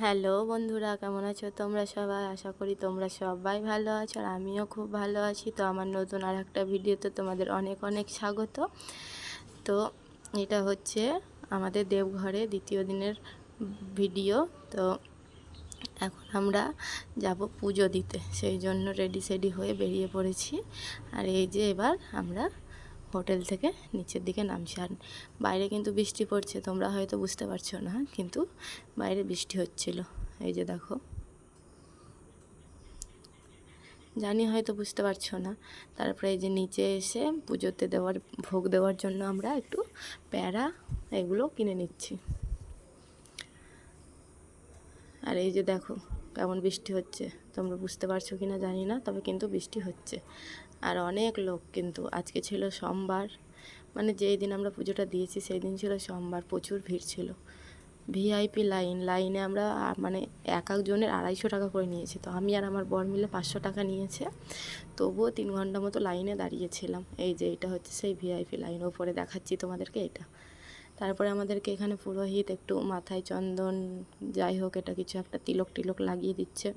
Hello বন্ধুরা, কেমন আছো তোমরা সবাই? আশা করি তোমরা সবাই ভালো আছো আর আমিও খুব ভালো আছি। তো আমার নতুন আর একটা ভিডিওতে তোমাদের অনেক অনেক স্বাগত। তো এটা হচ্ছে আমাদের দেবঘরে দ্বিতীয় দিনের ভিডিও। তো এখন আমরা যাব পুজো দিতে। সেই জন্য রেডি সেডি হয়ে বেরিয়ে পড়েছি। আর এই যে এবার আমরা হোটেল থেকে নিচের দিকে নামছি। আর বাইরে কিন্তু বৃষ্টি পড়ছে, তোমরা হয়তো বুঝতে পারছ না, কিন্তু বাইরে বৃষ্টি হচ্ছিল। এই যে দেখো। জানি হয়তো বুঝতে পারছ না। তারপরে এই যে নিচে এসে পুজোতে দেওয়ার, ভোগ দেওয়ার জন্য আমরা একটু প্যারা এগুলো কিনে নিচ্ছি। আর এই যে দেখো কেমন বৃষ্টি হচ্ছে তোমরা বুঝতে পারছ কি না জানি না, তবে কিন্তু বৃষ্টি হচ্ছে। আর অনেক লোক কিন্তু, আজকে ছিল সোমবার মানে যেই দিন আমরা পুজোটা দিয়েছি সেই দিন ছিল সোমবার, প্রচুর ভিড় ছিল। ভিআইপি লাইন, লাইনে আমরা মানে এক একজনের আড়াইশো টাকা করে নিয়েছি। তো আমি আর আমার বর মিলে পাঁচশো টাকা নিয়েছে। তবুও তিন ঘণ্টা মতো লাইনে দাঁড়িয়েছিলাম এই যে এটা হচ্ছে সেই ভিআইপি লাইন, ওপরে দেখাচ্ছি তোমাদেরকে এটা। তারপরে আমাদেরকে এখানে পুরোহিত একটু মাথায় চন্দন, যাই হোক, এটা কিছু একটা তিলক টিলক লাগিয়ে দিচ্ছে।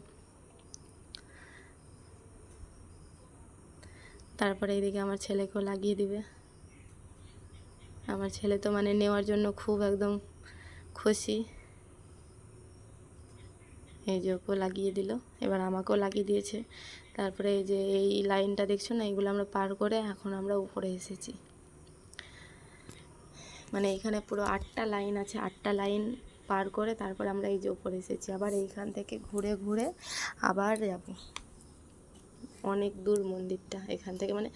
তারপরে এদিকে আমার ছেলেকেও লাগিয়ে দিবে। আমার ছেলে তো মানে নেওয়ার জন্য খুব একদম খুশি। এই যে ওকেও লাগিয়ে দিল, এবার আমাকেও লাগিয়ে দিয়েছে। তারপরে এই যে এই লাইনটা দেখছ না, এগুলো আমরা পার করে এখন আমরা উপরে এসেছি। মানে এখানে পুরো আটটা লাইন আছে, আটটা লাইন পার করে তারপর আমরা এই যে উপরে এসেছি। আবার এইখান থেকে ঘুরে ঘুরে আবার যাব। অনেক দূর মন্দিরটা এখান থেকে। মানে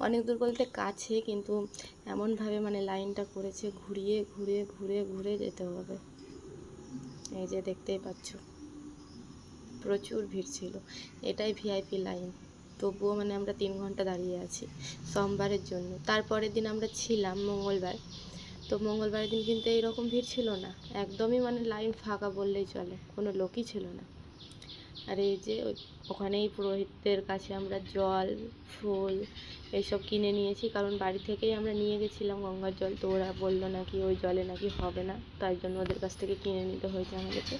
অনেক দূর বলতে কাছে, কিন্তু এমনভাবে মানে লাইনটা করেছে, ঘুরিয়ে ঘুরে ঘুরে ঘুরে যেতে হবে। এই যে দেখতেই পাচ্ছ। প্রচুর ভিড় ছিল। এটাই ভিআইপি লাইন। তবুও মানে আমরা তিন ঘণ্টা দাঁড়িয়ে আছি। সোমবারের জন্য। তারপরের দিন আমরা ছিলাম মঙ্গলবার। তো মঙ্গলবারের দিন কিন্তু এইরকম ভিড় ছিল না। একদমই মানে লাইন ফাঁকা বললেই চলে, কোনো লোকই ছিল না। আর এই যে ওখানেই পুরোহিতদের কাছে আমরা জল, ফুল এইসব কিনে নিয়েছি, কারণ বাড়ি থেকেই আমরা নিয়ে গেছিলাম গঙ্গার জল। তো ওরা বলল নাকি ওই জলে নাকি হবে না, তাই জন্য ওদের কাছ থেকে কিনে নিতে হয়েছে আমাদেরকে।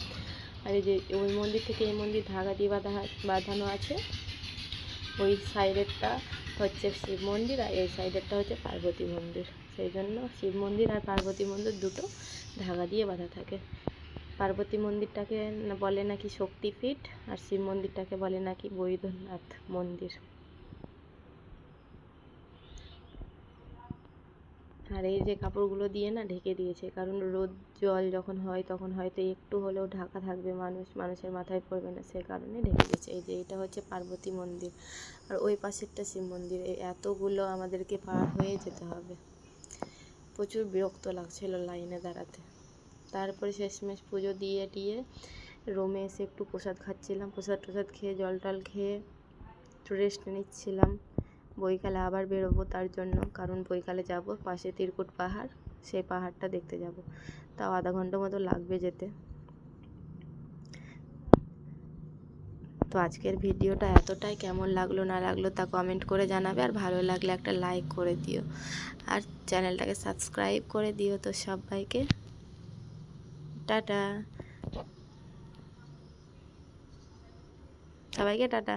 আর এই যে ওই মন্দির থেকে এই মন্দির ধাগা দিয়ে বাঁধা বাঁধানো আছে ওই সাইডেরটা হচ্ছে শিব মন্দির আর এই সাইডেরটা হচ্ছে পার্বতী মন্দির। সেই জন্য শিব মন্দির আর পার্বতী মন্দির দুটো ধাগা দিয়ে বাঁধা থাকে। পার্বতী মন্দিরটাকে বলে নাকি শক্তিপীঠ আর শিব মন্দিরটাকে বলে নাকি বৈদ্যনাথ মন্দির। আর এই যে কাপড়গুলো দিয়ে না ঢেকে দিয়েছে, কারণ রোদ, জল যখন হয় তখন হয়তো একটু হলেও ঢাকা থাকবে মানুষ, মানুষের মাথায় পড়বে না, সে কারণে ঢেকে দিয়েছে। এই যে এটা হচ্ছে পার্বতী মন্দির আর ওই পাশেরটা শিব মন্দির, এই এতগুলো আমাদেরকে পার হয়ে যেতে হবে। প্রচুর বিরক্ত লাগছিল লাইনে দাঁড়াতে। তারপরে শেষমেশ পুজো দিয়ে টিয়ে রুমে এসে একটু প্রসাদ খাচ্ছিলাম প্রসাদ টসাদ খেয়ে জল টল খেয়ে একটু রেস্ট নিচ্ছিলাম। বইকালে আবার বেরোবো তার জন্য। কারণ বইকালে যাব, পাশে তিরকুট পাহাড়, সেই পাহাড়টা দেখতে যাব। তাও আধা ঘণ্টা মতো লাগবে যেতে। তো আজকের ভিডিওটা এতটাই। কেমন লাগল, না লাগল তা কমেন্ট করে জানাবে। আর ভালো লাগলে একটা লাইক করে দিও। আর চ্যানেলটাকে সাবস্ক্রাইব করে দিও তো সবাইকে। টাটা। সবাইকে টাটা।